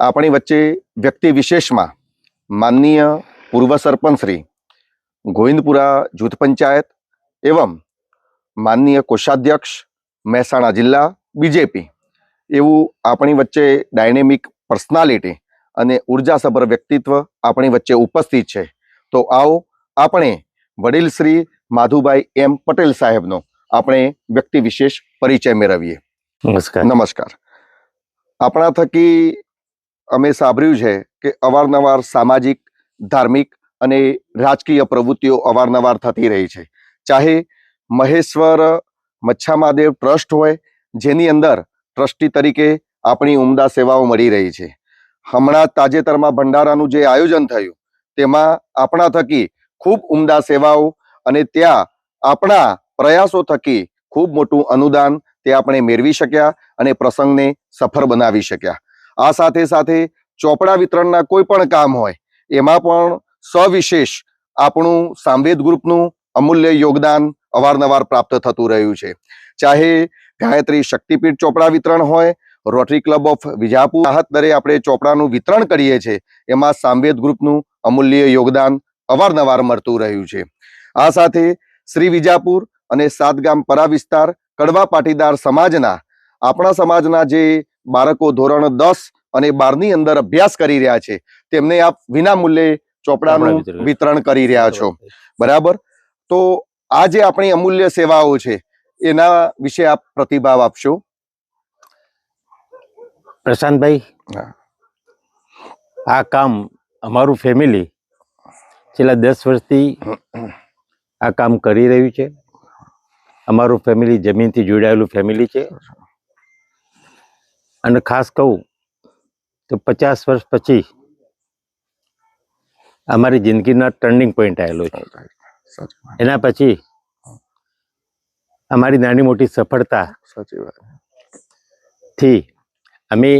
આપણી વચ્ચે વ્યક્તિ વિશેષમાં માનનીય પૂર્વ સરપંચ શ્રી ગોવિંદપુરા જૂથ પંચાયત એવમ માનનીય કોષાધ્યક્ષ મહેસાણા જિલ્લા બીજેપી એવું આપણી વચ્ચે ડાયનેમિક પર્સનાલિટી અને ઉર્જાસભર વ્યક્તિત્વ આપણી વચ્ચે ઉપસ્થિત છે. તો આવો આપણે વડીલ શ્રી માધુભાઈ એમ પટેલ સાહેબનો આપણે વ્યક્તિ વિશેષ પરિચય મેળવીએ. નમસ્કાર. નમસ્કાર. આપણા થકી અમે સાંભળ્યું છે કે અવારનવાર સામાજિક, ધાર્મિક અને રાજકીય પ્રવૃત્તિઓ અવારનવાર થતી રહી છે. ચાહે મહેશ્વર મચ્છા મહાદેવ ટ્રસ્ટ હોય, જેની અંદર ટ્રસ્ટી તરીકે આપણી ઉમદા સેવાઓ મળી રહી છે. હમણાં તાજેતરમાં ભંડારાનું જે આયોજન થયું, તેમાં આપણા થકી ખૂબ ઉમદા સેવાઓ અને ત્યાં આપણા પ્રયાસો થકી ખૂબ મોટું અનુદાન તે આપણે મેળવી શક્યા અને પ્રસંગને સફળ બનાવી શક્યા. આ સાથે સાથે ચોપડા વિતરણના કોઈ પણ કામ હોય, એમાં પણ સવિશેષ આપણું સામવેદ ગ્રુપનું અમૂલ્ય યોગદાન અવારનવાર પ્રાપ્ત થતું રહ્યું છે. ચાહે ગાયત્રી શક્તિપીઠ ચોપડા વિતરણ હોય રોટરી ક્લબ ઓફ વિજાપુર, રાહત દરે આપણે ચોપડાનું વિતરણ કરીએ છીએ, એમાં સામવેદ ગ્રુપનું અમૂલ્ય યોગદાન અવારનવાર મળતું રહ્યું છે. આ સાથે શ્રી વિજાપુર અને સાતગામ પરા વિસ્તાર, કડવા પાટીદાર સમાજના, આપણા સમાજના જે બાળકો ધોરણ દસ અને બારની અંદર અભ્યાસ કરી રહ્યા છે. તેમને આપ વિના મૂલ્યે ચોપડાનું ચોપડા વિતરણ. વિતરણ કરી રહ્યા છો. બરાબર? તો આ જે આપણી અમૂલ્ય સેવાઓ છે એના વિશે આપ પ્રતિભાવ આપશો? પ્રશાંતભાઈ આ કામ અમારું ફેમિલી છેલ્લા દસ વર્ષથી આ કામ કરી રહ્યું છે. અમારું ફેમિલી જમીનથી જોડાયેલું ફેમિલી છે. અને ખાસ કહું તો પચાસ વર્ષ પછી અમારી જિંદગીના ટર્નિંગ પોઈન્ટ આવેલો છે. એના પછી અમારી નાની મોટી સફળતા થી અમે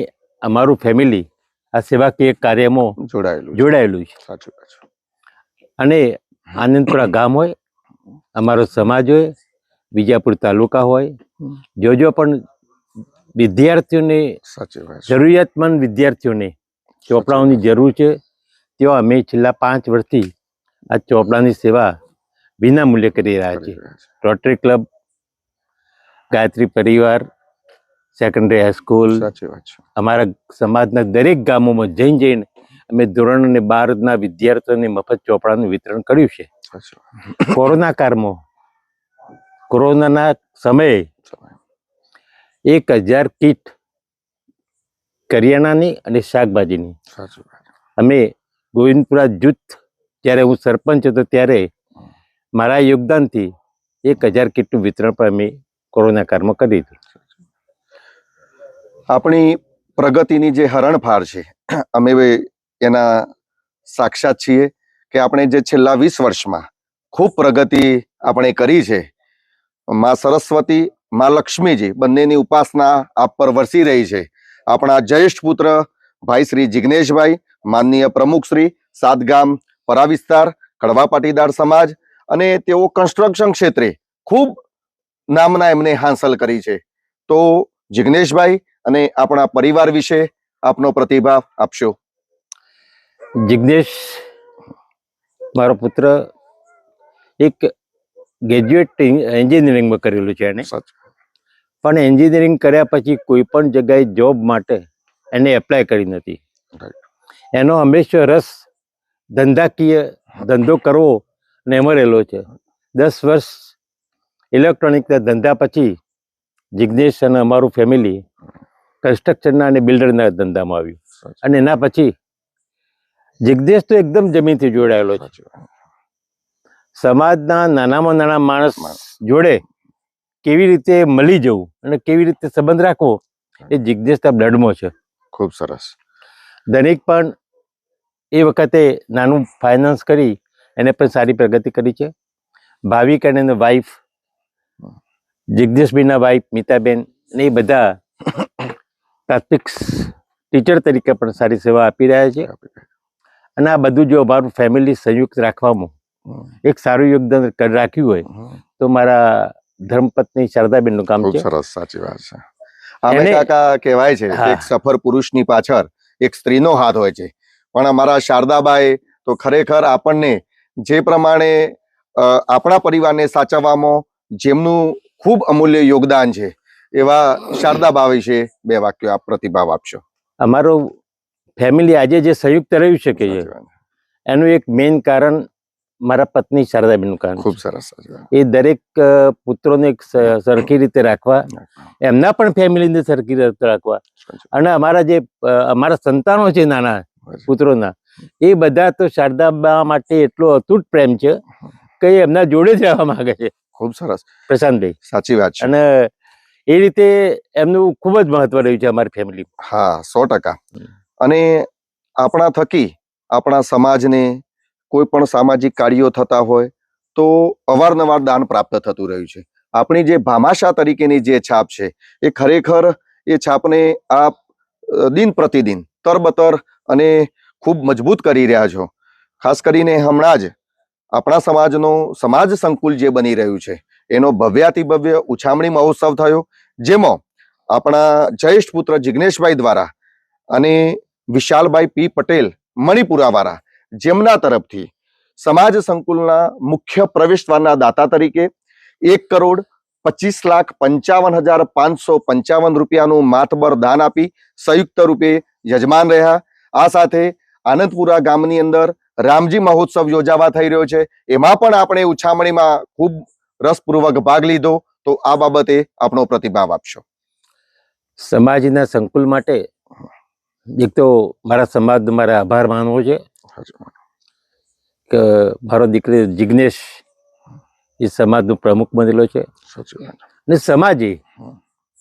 અમારું ફેમિલી આ સેવાકીય કાર્યમાં જોડાયેલું જોડાયેલું છે. સાચી વાત છે. અને આનંદપુરા ગામ હોય અમારો સમાજ હોય વિજાપુર તાલુકા હોય જો જો પણ વિદ્યાર્થીઓને જરૂરિયાતમંદ વિદ્યાર્થીઓને ચોપડાઓની જરૂર છે. તેઓ અમે છેલ્લા પાંચ વર્ષથી આ ચોપડાની સેવા વિના મૂલ્યે કરી રહ્યા છીએ. રોટરી ક્લબ ગાયત્રી પરિવાર સેકન્ડરી હાઈસ્કૂલ અમારા સમાજના દરેક ગામોમાં જઈને જઈને અમે ધોરણ અને બારના વિદ્યાર્થીઓને મફત ચોપડાનું વિતરણ કર્યું છે. કોરોના કાળમાં કોરોનાના સમયે એક હજાર કીટ કરિયાણાની અને શાકભાજીની. અમે ગોવિંદપુરા જૂથ જ્યારે હું સરપંચ હતો ત્યારે મારા યોગદાનથી એક હજાર કીટનું વિતરણ પણ અમે કોરોના કાળમાં કરી દીધું. આપણી પ્રગતિની જે હરણફાર છે અમે એના સાક્ષાત છીએ કે આપણે જે છેલ્લા વીસ વર્ષમાં ખૂબ પ્રગતિ આપણે કરી છે. માં સરસ્વતી માં લક્ષ્મીજી બંનેની ઉપાસના આપ પર વરસી રહી છે. આપણા જયેષ્ઠ પુત્ર ભાઈ શ્રી જિગ્નેશભાઈ, માનનીય પ્રમુખ શ્રી સાતગામ પરા વિસ્તાર, કડવા પાટીદાર સમાજ અને તેઓ કન્સ્ટ્રક્શન ક્ષેત્રે ખૂબ નામના એમને હાંસલ કરી છે. તો જિગ્નેશભાઈ અને આપણા પરિવાર વિશે આપનો પ્રતિભાવ આપશો. જિજ્ઞેશ મારો પુત્ર એક ગ્રેજ્યુએટ એન્જિનિયરિંગમાં કરેલું છે એને. પણ એન્જિનિયરિંગ કર્યા પછી કોઈ પણ જગ્યાએ જોબ માટે એને એપ્લાય કરી નથી. એનો હંમેશા રસ ધંધાકીય ધંધો કરવો ને એમાં રહેલો છે. દસ વર્ષ ઇલેક્ટ્રોનિકના ધંધા પછી જિજ્ઞેશ અને અમારું ફેમિલી કન્સ્ટ્રક્શનના અને બિલ્ડરના ધંધામાં આવ્યું. અને એના પછી જિજ્ઞેશ તો એકદમ જમીનથી જોડાયેલો છે. સમાજના નાનામાં નાના માણસ જોડે કેવી રીતે મળી જવું અને કેવી રીતે સંબંધ રાખવો એ જિજ્ઞેશના બ્લડમાં છે. ખૂબ સરસ. ધનિક પણ એ વખતે નાનું ફાઇનાન્સ કરી એને પણ સારી પ્રગતિ કરી છે. ભાવિક અને એની વાઈફ જગદીશભાઈના વાઈફ મિતાબેન ને એ બધા પ્રાથમિક ટીચર તરીકે પણ સારી સેવા આપી રહ્યા છે. અને આ બધું જો અમારું ફેમિલી સંયુક્ત રાખવામાં એક સારું યોગદાન કર- રાખ્યું હોય તો મારા ધર્મપત્ની શારદાબેનનું કામ છે. સરસ સાચી વાત છે. આમે કાકા કહેવાય છે કે એક સફર પુરુષની પાછળ એક સ્ત્રીનો હાથ હોય છે. પણ અમારા શારદાબાએ તો ખરેખર આપણને જે પ્રમાણે આપણા પરિવારને સાચવવામાં જેમનું ખૂબ અમૂલ્ય યોગદાન છે એવા શારદાબા વિશે બે વાક્યો આપ પ્રતિભાવ આપશો. અમારો ફેમિલી આજે જે સંયુક્ત રહ્યું શકે છે. એનું એક મેઇન કારણ મારા પત્ની શારદાબેનનું કામ ખૂબ સરસ એ દરેક પુત્રોને એક સરખી રીતે રાખવા. એમના પણ ફેમિલીને સરખી રીતે રાખવા. અને અમારા જે અમારા સંતાનો છે નાના પુત્રોના એ બધા તો શારદાબા માટે એટલો અતૂટ પ્રેમ છે કે એમના જોડે જ રહેવા માંગે છે. ખૂબ સરસ. પ્રશાંતભાઈ. સાચી વાત છે. અને એ રીતે એમનું ખૂબ જ મહત્વ રહ્યું છે અમારી ફેમિલી હા સો ટકા. અને આપણા થકી આપણા સમાજને કોઈ પણ સામાજિક કાર્યો થતા હોય, તો અવારનવાર દાન પ્રાપ્ત થતું રહ્યું છે. આપણી જે ભામાશા તરીકેની જે છાપ છે, એ ખરેખર એ છાપને આપ દિન પ્રતિદિન તરબતર અને ખૂબ મજબૂત કરી રહ્યા છો. ખાસ કરીને હમણાં જ આપણા સમાજનો સમાજ સંકુલ જે બની રહ્યું છે, એનો ભવ્યાતિભવ્ય ઉછામણી મહોત્સવ થયો, જેમાં આપણા જયેષ્ઠ પુત્ર જિગ્નેશભાઈ દ્વારા અને વિશાલભાઈ પી પટેલ મણિપુરાવાળા જેમના તરફથી સમાજ સંકુલના મુખ્ય પ્રવેશદ્વારના દાતા તરીકે એક કરોડ પચીસ લાખ પંચાવન હજાર પાંચસો પંચાવન રૂપિયાનું માથબર દાન આપી સંયુક્ત રૂપે યજમાન રહ્યા. આ સાથે આનંદપુરા ગામની અંદર રામજી મહોત્સવ યોજાવા થઈ રહ્યો છે. એમાં પણ આપણે ઉછામણીમાં ખૂબ રસપૂર્વક ભાગ લીધો. તો આ બાબતે આપણો પ્રતિભાવ આપશો. સમાજના સંકુલ માટે એક તો મારા સમાજનો મારે આભાર માનવો છે. કે મારો દીકરી જિગ્નેશ એ સમાજનું પ્રમુખ બનેલો છે. અને સમાજે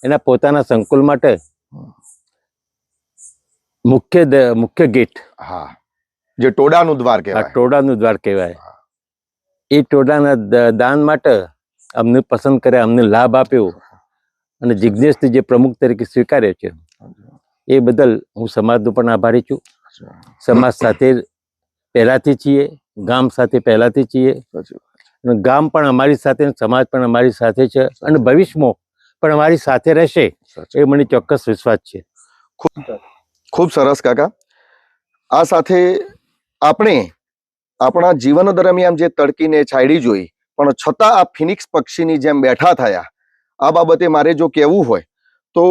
એના પોતાના સંકુલ માટે મુખ્ય મુખ્ય ગેટ. હા. જે ટોડાનું દ્વાર કહેવાય. ટોડાનું દ્વાર કહેવાય. એ ટોડાના દાન માટે અમને પસંદ કર્યા અમને લાભ આપ્યો. અને જિજ્ઞેશને જે પ્રમુખ તરીકે સ્વીકાર્યો છે. એ બદલ હું સમાજનો પણ આભારી છું. સમાજ સાથે પહેલાંથી છીએ ગામ સાથે પહેલાંથી છીએ. અને ગામ પણ અમારી સાથે સમાજ પણ અમારી સાથે છે અને ભવિષ્યમાં પણ અમારી સાથે રહેશે એ મને ચોક્કસ વિશ્વાસ છે. ખૂબ સરસ કાકા. આ સાથે આપણે આપણા જીવન દરમિયાન જે તડકીને છાયડી જોઈ પણ છતાં આ ફિનિક્સ પક્ષીની જેમ બેઠા થયા. આ બાબતે મારે જો કહેવું હોય તો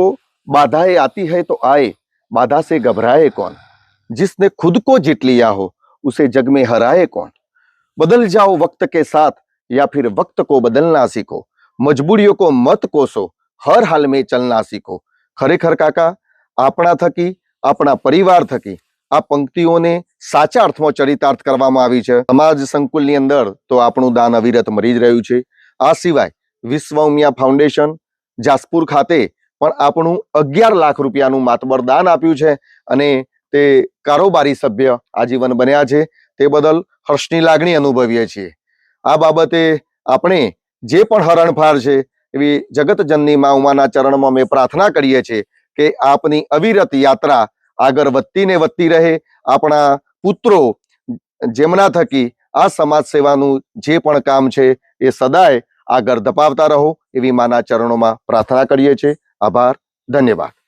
બાધાએ આતી હૈ તો આએ બાધા સે ગભરાય કોણ? જિસને ખુદ કો જીત લિયા હો उसे जग में हराए कौन बदल जाओ वक्त के साथ या फिर वक्त को बदलना सीखो मजबूरियों को मत कोसो हर हाल में चलना सीखो ખરેખર કાકા આપણા થકી આપણા પરિવાર થકી આ પંક્તિઓને સાચા અર્થમાં ચરિતાર્થ કરવામાં આવી છે સમાજ સંકુલની અંદર તો આપણું દાન અવિરત મળી જ રહ્યું છે આ સિવાય વિશ્વ ઉમિયા ફાઉન્ડેશન જાસપુર ખાતે પણ આપણું અગિયાર લાખ રૂપિયાનું માતબર દાન આપ્યું છે અને તે કારોબારી સભ્ય આજીવન બન્યા છે. તે બદલ હર્ષની લાગણી અનુભવીએ છીએ. આ બાબતે આપણે જે પણ હરણફાર છે એવી જગતજનની મા ઉમાના ચરણમાં અમે પ્રાર્થના કરીએ છીએ કે આપની અવિરત યાત્રા આગળ વધતી ને વધતી રહે. આપણા પુત્રો જેમના થકી આ સમાજ સેવાનું જે પણ કામ છે એ સદાય આગળ ધપાવતા રહો એવી માના ચરણોમાં પ્રાર્થના કરીએ છીએ. આભાર. ધન્યવાદ.